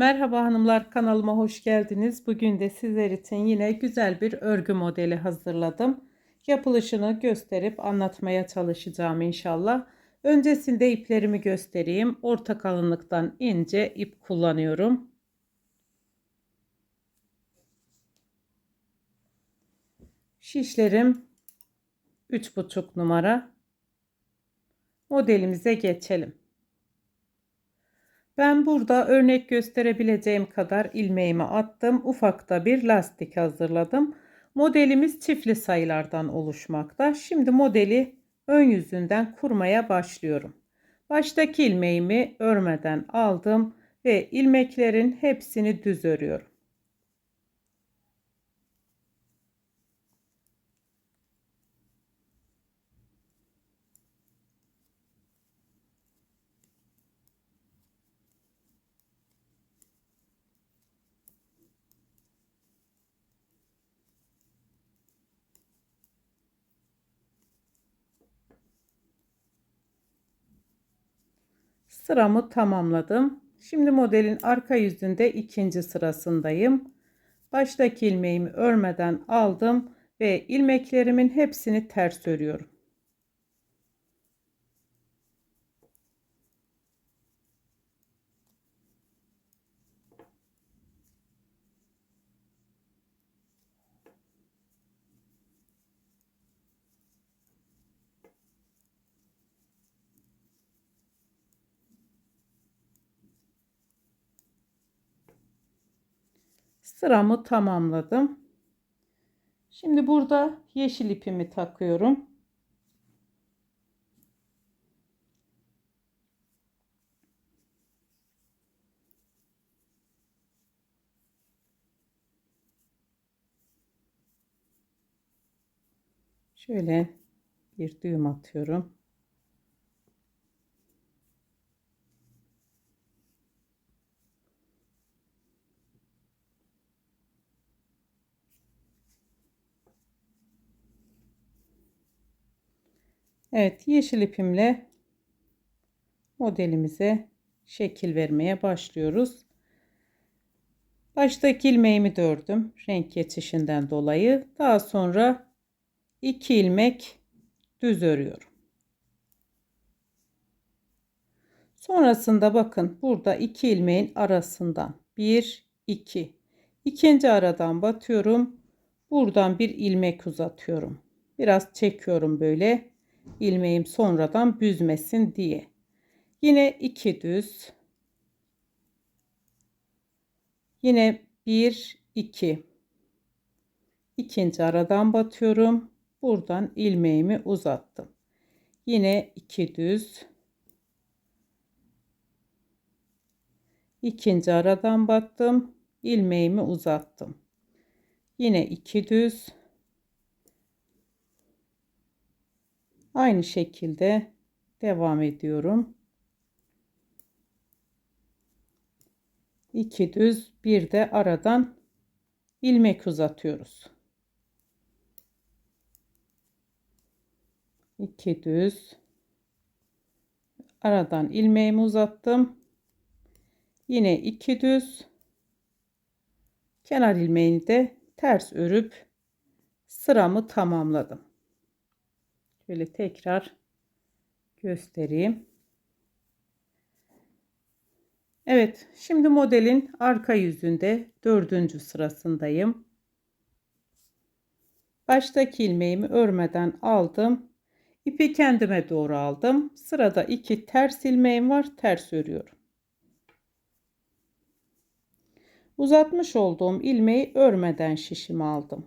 Merhaba hanımlar kanalıma hoş geldiniz. Bugün de sizler için yine güzel bir örgü modeli hazırladım. Yapılışını gösterip anlatmaya çalışacağım inşallah. Öncesinde iplerimi göstereyim. Orta kalınlıktan ince ip kullanıyorum. Şişlerim 3,5 numara. Modelimize geçelim. Ben burada örnek gösterebileceğim kadar ilmeğimi attım. Ufakta bir lastik hazırladım. Modelimiz çiftli sayılardan oluşmakta. Şimdi modeli ön yüzünden kurmaya başlıyorum. Baştaki ilmeğimi örmeden aldım ve ilmeklerin hepsini düz örüyorum. Sıramı tamamladım. Şimdi modelin arka yüzünde ikinci sırasındayım. Baştaki ilmeğimi örmeden aldım ve ilmeklerimin hepsini ters örüyorum. Sıramı tamamladım. Şimdi burada yeşil ipimi takıyorum. Şöyle bir düğüm atıyorum. Evet yeşil ipimle modelimize şekil vermeye başlıyoruz. Baştaki ilmeğimi de ördüm renk geçişinden dolayı. Daha sonra iki ilmek düz örüyorum. Sonrasında bakın burada iki ilmeğin arasından bir iki ikinci aradan batıyorum. Buradan bir ilmek uzatıyorum. Biraz çekiyorum böyle ilmeğim sonradan büzmesin diye. Yine iki düz. Yine bir iki. İkinci aradan batıyorum. Buradan ilmeğimi uzattım. Yine iki düz. İkinci aradan battım. ilmeğimi uzattım. Yine iki düz. Aynı şekilde devam ediyorum. 2 düz bir de aradan ilmek uzatıyoruz. 2 düz aradan ilmeğimi uzattım. Yine 2 düz kenar ilmeğini de ters örüp sıramı tamamladım. Şöyle tekrar göstereyim. Evet, şimdi modelin arka yüzünde dördüncü sırasındayım. Baştaki ilmeğimi örmeden aldım. İpi kendime doğru aldım. Sırada iki ters ilmeğim var. Ters örüyorum. Uzatmış olduğum ilmeği örmeden şişimi aldım.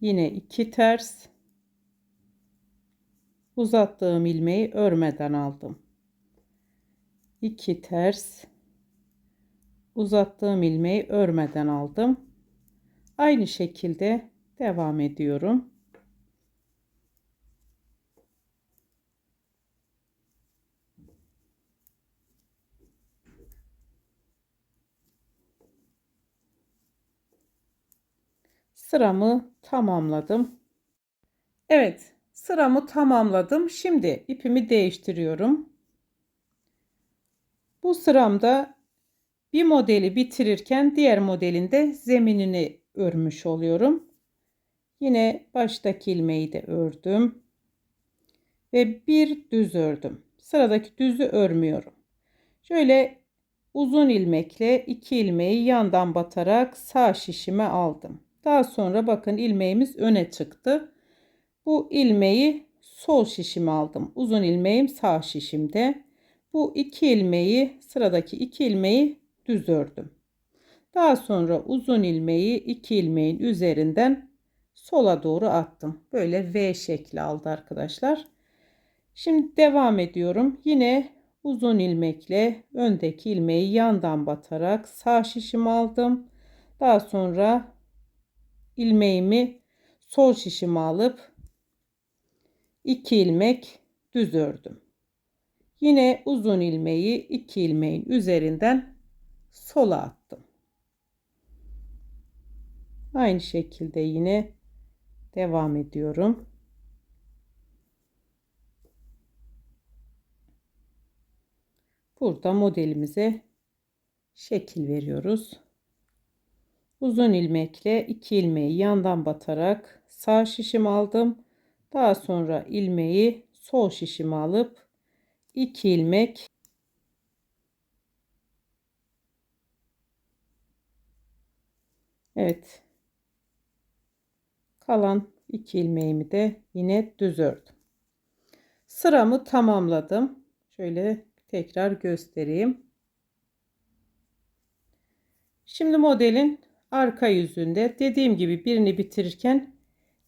Yine iki ters uzattığım ilmeği örmeden aldım. 2 ters uzattığım ilmeği örmeden aldım. Aynı şekilde devam ediyorum. Sıramı tamamladım. Evet, Sıramı tamamladım. Şimdi ipimi değiştiriyorum. Bu sıramda bir modeli bitirirken diğer modelinde zeminini örmüş oluyorum. Yine baştaki ilmeği de ördüm. Ve bir düz ördüm. Sıradaki düzü örmüyorum. Şöyle uzun ilmekle iki ilmeği yandan batarak sağ şişime aldım. Daha sonra bakın ilmeğimiz öne çıktı. Bu ilmeği sol şişime aldım. Uzun ilmeğim sağ şişimde. Bu iki ilmeği sıradaki iki ilmeği düz ördüm. Daha sonra uzun ilmeği iki ilmeğin üzerinden sola doğru attım. Böyle V şekli aldı arkadaşlar. Şimdi devam ediyorum. Yine uzun ilmekle öndeki ilmeği yandan batarak sağ şişimi aldım. Daha sonra ilmeğimi sol şişime alıp 2 ilmek düz ördüm. Yine uzun ilmeği 2 ilmeğin üzerinden sola attım. Aynı şekilde yine devam ediyorum. Burada modelimize şekil veriyoruz. Uzun ilmekle iki ilmeği yandan batarak sağ şişim aldım. Daha sonra ilmeği sol şişime alıp iki ilmek Evet. Kalan iki ilmeğimi de yine düz ördüm. Sıramı tamamladım. Şöyle tekrar göstereyim. Şimdi modelin arka yüzünde dediğim gibi birini bitirirken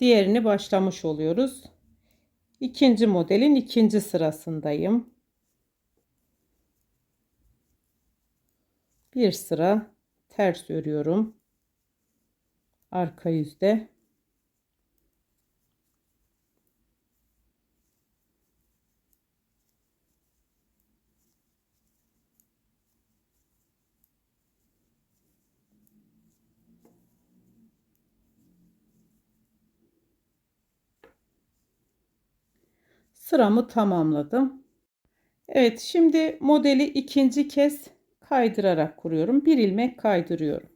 diğerini başlamış oluyoruz. İkinci modelin ikinci sırasındayım. Bir sıra ters örüyorum. Arka yüzde. Sıramı tamamladım. Evet şimdi modeli ikinci kez kaydırarak kuruyorum. Bir ilmek kaydırıyorum.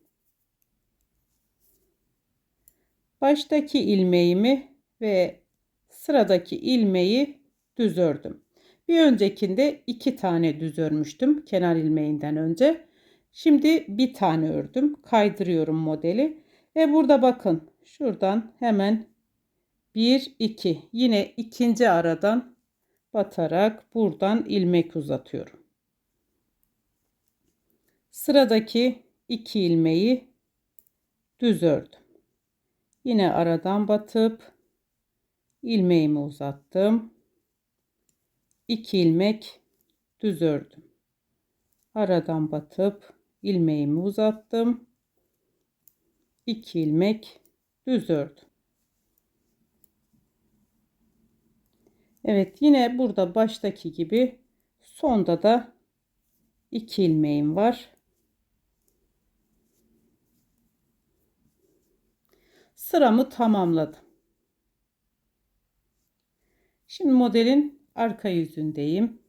Baştaki ilmeğimi ve sıradaki ilmeği düz ördüm. Bir öncekinde iki tane düz örmüştüm kenar ilmeğinden önce. Şimdi bir tane ördüm. Kaydırıyorum modeli. Ve burada bakın şuradan hemen 1 2 yine ikinci aradan batarak buradan ilmek uzatıyorum. Sıradaki iki ilmeği düz ördüm. Yine aradan batıp ilmeğimi uzattım. 2 ilmek düz ördüm. Aradan batıp ilmeğimi uzattım. 2 ilmek düz ördüm. Evet yine burada baştaki gibi sonda da iki ilmeğim var. Sıramı tamamladım. Şimdi modelin arka yüzündeyim.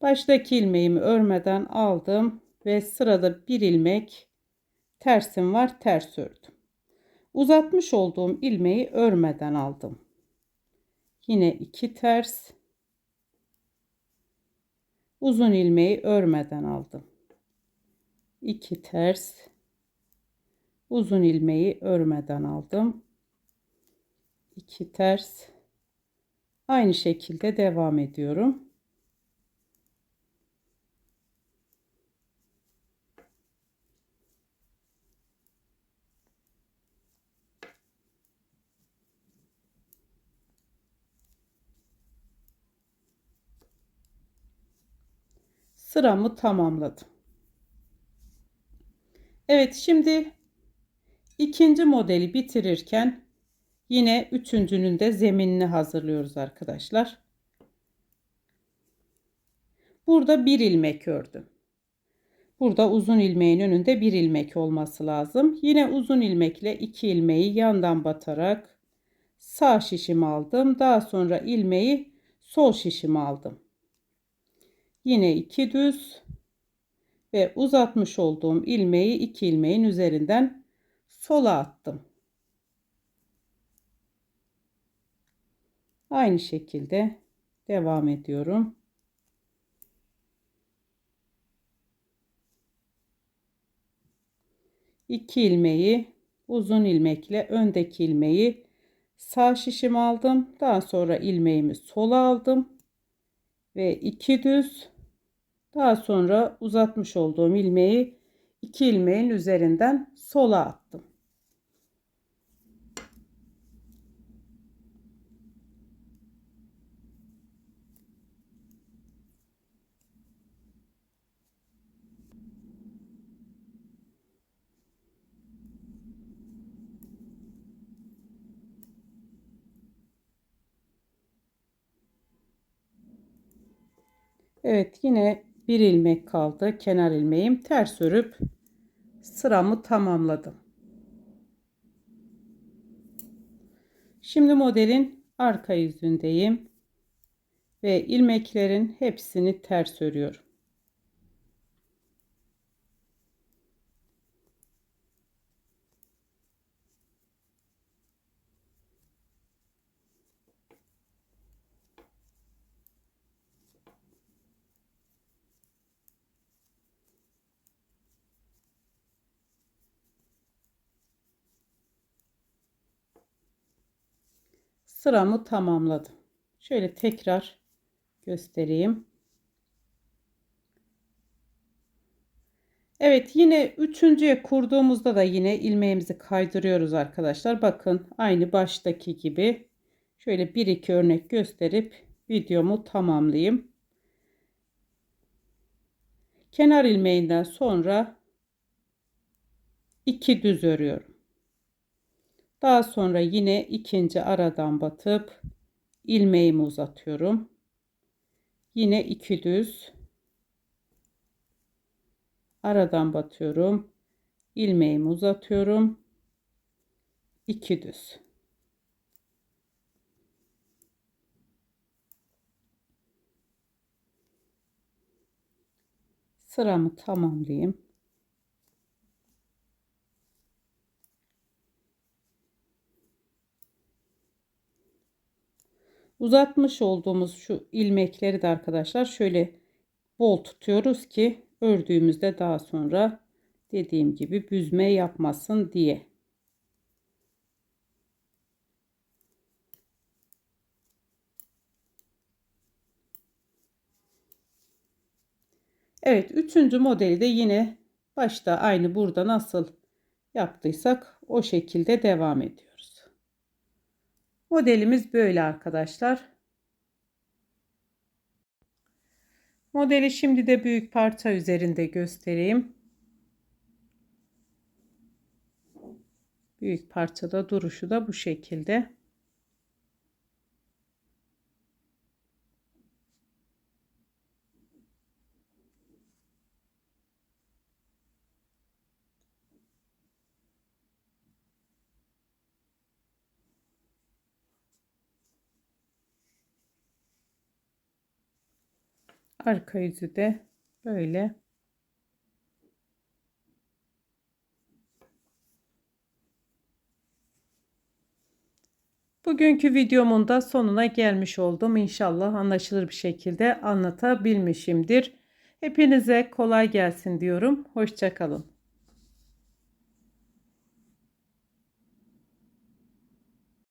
Baştaki ilmeğimi örmeden aldım ve sırada bir ilmek tersim var ters ördüm. Uzatmış olduğum ilmeği örmeden aldım. Yine iki ters. Uzun ilmeği örmeden aldım. 2 ters. Uzun ilmeği örmeden aldım. 2 ters. Aynı şekilde devam ediyorum. Sıramı tamamladım. Evet şimdi ikinci modeli bitirirken yine üçüncünün de zeminini hazırlıyoruz arkadaşlar. Burada bir ilmek ördüm. Burada uzun ilmeğin önünde bir ilmek olması lazım. Yine uzun ilmekle iki ilmeği yandan batarak sağ şişimi aldım. Daha sonra ilmeği sol şişimi aldım. Yine iki düz ve uzatmış olduğum ilmeği iki ilmeğin üzerinden sola attım. Aynı şekilde devam ediyorum. İki ilmeği uzun ilmekle öndeki ilmeği sağ şişim aldım. Daha sonra ilmeğimi sola aldım ve iki düz daha sonra uzatmış olduğum ilmeği iki ilmeğin üzerinden sola attım. Evet yine bir ilmek kaldı. Kenar ilmeğim ters örüp sıramı tamamladım. Şimdi modelin arka yüzündeyim ve ilmeklerin hepsini ters örüyorum. Sıramı tamamladım. Şöyle tekrar göstereyim. Evet yine üçüncüye kurduğumuzda da yine ilmeğimizi kaydırıyoruz arkadaşlar. Bakın aynı baştaki gibi şöyle bir iki örnek gösterip videomu tamamlayayım. Kenar ilmeğinden sonra iki düz örüyorum. Daha sonra yine ikinci aradan batıp ilmeğimi uzatıyorum. Yine iki düz aradan batıyorum. ilmeğimi uzatıyorum. iki düz. Sıramı tamamlayayım. Uzatmış olduğumuz şu ilmekleri de arkadaşlar şöyle bol tutuyoruz ki ördüğümüzde daha sonra dediğim gibi büzme yapmasın diye. Evet üçüncü modeli de yine başta aynı burada nasıl yaptıysak o şekilde devam ediyor. Modelimiz böyle arkadaşlar. Modeli şimdi de büyük parça üzerinde göstereyim. Büyük parçada duruşu da bu şekilde. Arka yüzü de böyle. Bugünkü videomun da sonuna gelmiş oldum. İnşallah anlaşılır bir şekilde anlatabilmişimdir. Hepinize kolay gelsin diyorum. Hoşçakalın.